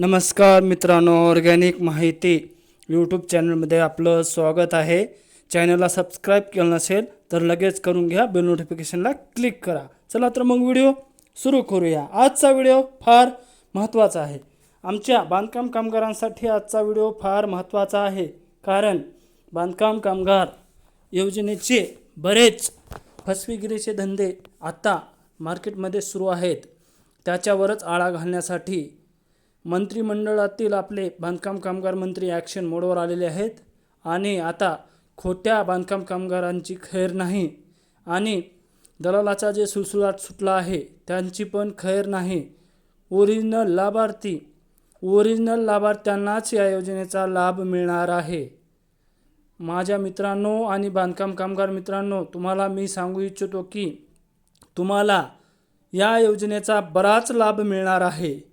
नमस्कार मित्रांनो ऑर्गॅनिक माहिती यूट्यूब चॅनलमध्ये आपलं स्वागत आहे. चॅनलला सबस्क्राईब केलं नसेल तर लगेच करून घ्या बेल नोटिफिकेशनला क्लिक करा. चला तर मग व्हिडिओ सुरू करूया. आजचा व्हिडिओ फार महत्त्वाचा आहे. आमच्या बांधकाम कामगारांसाठी आजचा व्हिडिओ फार महत्त्वाचा आहे. कारण बांधकाम कामगार योजनेचे बरेच फसवेगिरीचे धंदे आता मार्केटमध्ये सुरू आहेत. त्याच्यावरच आळा घालण्यासाठी मंत्रिमंडळातील आपले बांधकाम कामगार मंत्री ॲक्शन मोडवर आलेले आहेत. आणि आता खोट्या बांधकाम कामगारांची खैर नाही. आणि दलालाचा जे सुळसुळाट सुटला आहे त्यांची पण खैर नाही. ओरिजिनल लाभार्थी ओरिजिनल लाभार्थ्यांनाच या योजनेचा लाभ मिळणार आहे. माझ्या मित्रांनो आणि बांधकाम कामगार मित्रांनो तुम्हाला मी सांगू इच्छितो की तुम्हाला या योजनेचा बराच लाभ मिळणार आहे.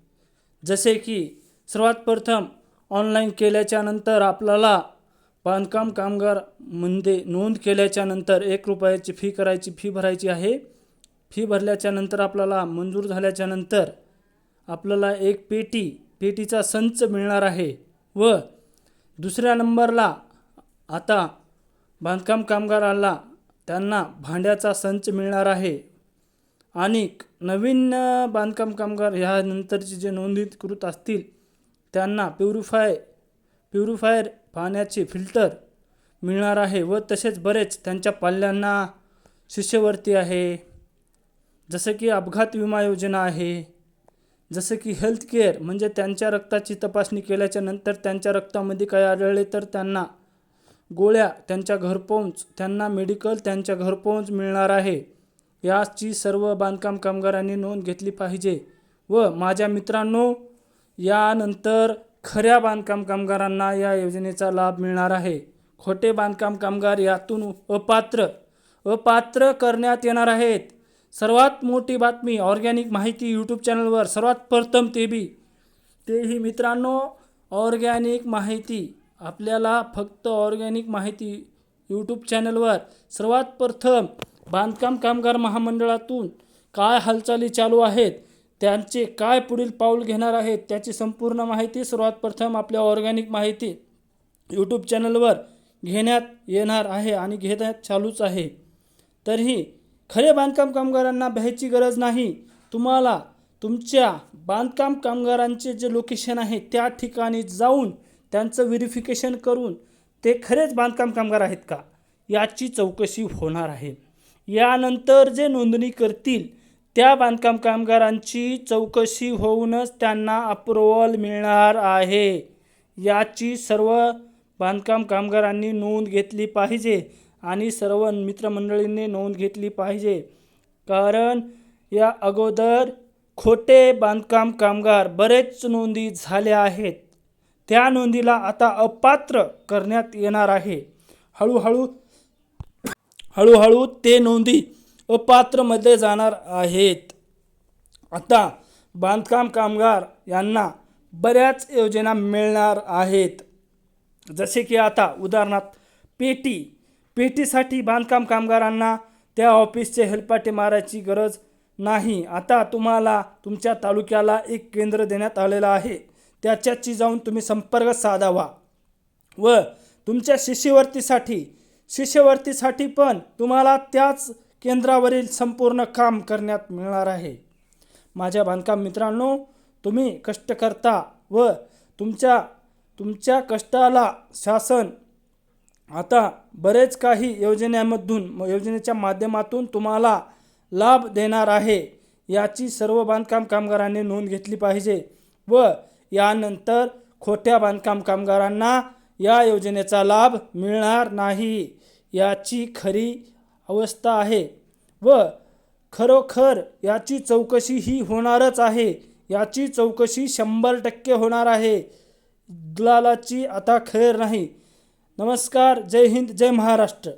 जसे की सर्वात प्रथम ऑनलाईन केल्याच्यानंतर आपल्याला बांधकाम कामगार म्हणजे नोंद केल्याच्यानंतर एक रुपयाची फी करायची फी भरायची आहे. फी भरल्याच्यानंतर आपल्याला मंजूर झाल्याच्यानंतर आपल्याला एक पेटी पेटीचा संच मिळणार आहे. व दुसऱ्या नंबरला आता बांधकाम कामगाराला त्यांना भांड्याचा संच मिळणार आहे. आणि नवीन बांधकाम कामगार ह्या नंतरचे जे नोंदणीकृत असतील त्यांना प्युरिफाय प्युरिफायर पाण्याचे फिल्टर मिळणार आहे व तसेच बरेच त्यांच्या पाल्यांना शिष्यवृत्ती आहे. जसं की अपघात विमा योजना आहे. जसं की हेल्थ केअर म्हणजे त्यांच्या रक्ताची तपासणी केल्याच्यानंतर त्यांच्या रक्तामध्ये काही आढळले तर त्यांना गोळ्या त्यांच्या घरपोच त्यांना मेडिकल त्यांच्या घरपोच मिळणार आहे. याची सर्व बांधकाम कामगारांनी नोंद घेतली पाहिजे व माझ्या मित्रांनो यानंतर खऱ्या बांधकाम कामगारांना या योजनेचा लाभ मिळणार आहे. खोटे बांधकाम कामगार यातून अपात्र अपात्र करण्यात येणार आहेत. सर्वात मोठी बातमी ऑर्गॅनिक माहिती यूट्यूब चॅनलवर सर्वात प्रथम ते बी. तेही मित्रांनो ऑर्गॅनिक माहिती. आपल्याला फक्त ऑर्गॅनिक माहिती यूट्यूब चॅनलवर सर्वात प्रथम बांधकाम कामगार महामंडळातून काय हालचाली चालू आहेत त्यांचे काय पुढील पाऊल घेणार आहेत त्याची संपूर्ण माहिती सर्वात प्रथम आपल्या ऑर्गॅनिक माहिती यूट्यूब चॅनलवर घेण्यात येणार आहे आणि घेण्यात चालूच आहे. तरीही खरे बांधकाम कामगारांना भ्यायची गरज नाही. तुम्हाला तुमच्या बांधकाम कामगारांचे जे लोकेशन आहे त्या ठिकाणी जाऊन त्यांचं व्हेरिफिकेशन करून ते खरेच बांधकाम कामगार आहेत का? याची चौकशी होणार आहे. यानंतर जे नोंदणी करतील त्या बांधकाम कामगारांची चौकशी होऊनच त्यांना अप्रुव्हल मिळणार आहे. याची सर्व बांधकाम कामगारांनी नोंद घेतली पाहिजे आणि सर्व मित्रमंडळींनी नोंद घेतली पाहिजे. कारण या अगोदर खोटे बांधकाम कामगार बरेच नोंदी झाल्या आहेत. त्या नोंदीला आता अपात्र करण्यात येणार आहे. हळूहळू हळूहळू ते नोंदी अपात्रमध्ये जाणार आहेत. आता बांधकाम कामगार यांना बऱ्याच योजना मिळणार आहेत. जसे की आता उदाहरणार्थ पेटी पेटीसाठी बांधकाम कामगारांना त्या ऑफिसचे हेलपाटे मारायची गरज नाही. आता तुम्हाला तुमच्या तालुक्याला एक केंद्र देण्यात आलेलं आहे. त्याच्याशी जाऊन तुम्ही संपर्क साधावा व तुमच्या शिष्यवृत्तीसाठी शिष्यवृत्तीसाठी पण तुम्हाला त्याच केंद्रावरील संपूर्ण काम करण्यात मिळणार आहे. माझ्या बांधकाम मित्रांनो तुम्ही कष्ट करता व तुमच्या तुमच्या कष्टाला शासन. आता बरेच काही योजनेमधून म- योजनेच्या माध्यमातून तुम्हाला लाभ देणार आहे. याची सर्व बांधकाम कामगारांनी नोंद घेतली पाहिजे व यानंतर खोट्या बांधकाम कामगारांना या योजनेचा लाभ मिळणार नाही याची खरी अवस्था आहे व खरोखर याची चौकशी ही होणारच आहे. याची चौकशी शंभर टक्के होणार आहे. दलालाची आता खैर नाही. नमस्कार. जय हिंद. जय महाराष्ट्र.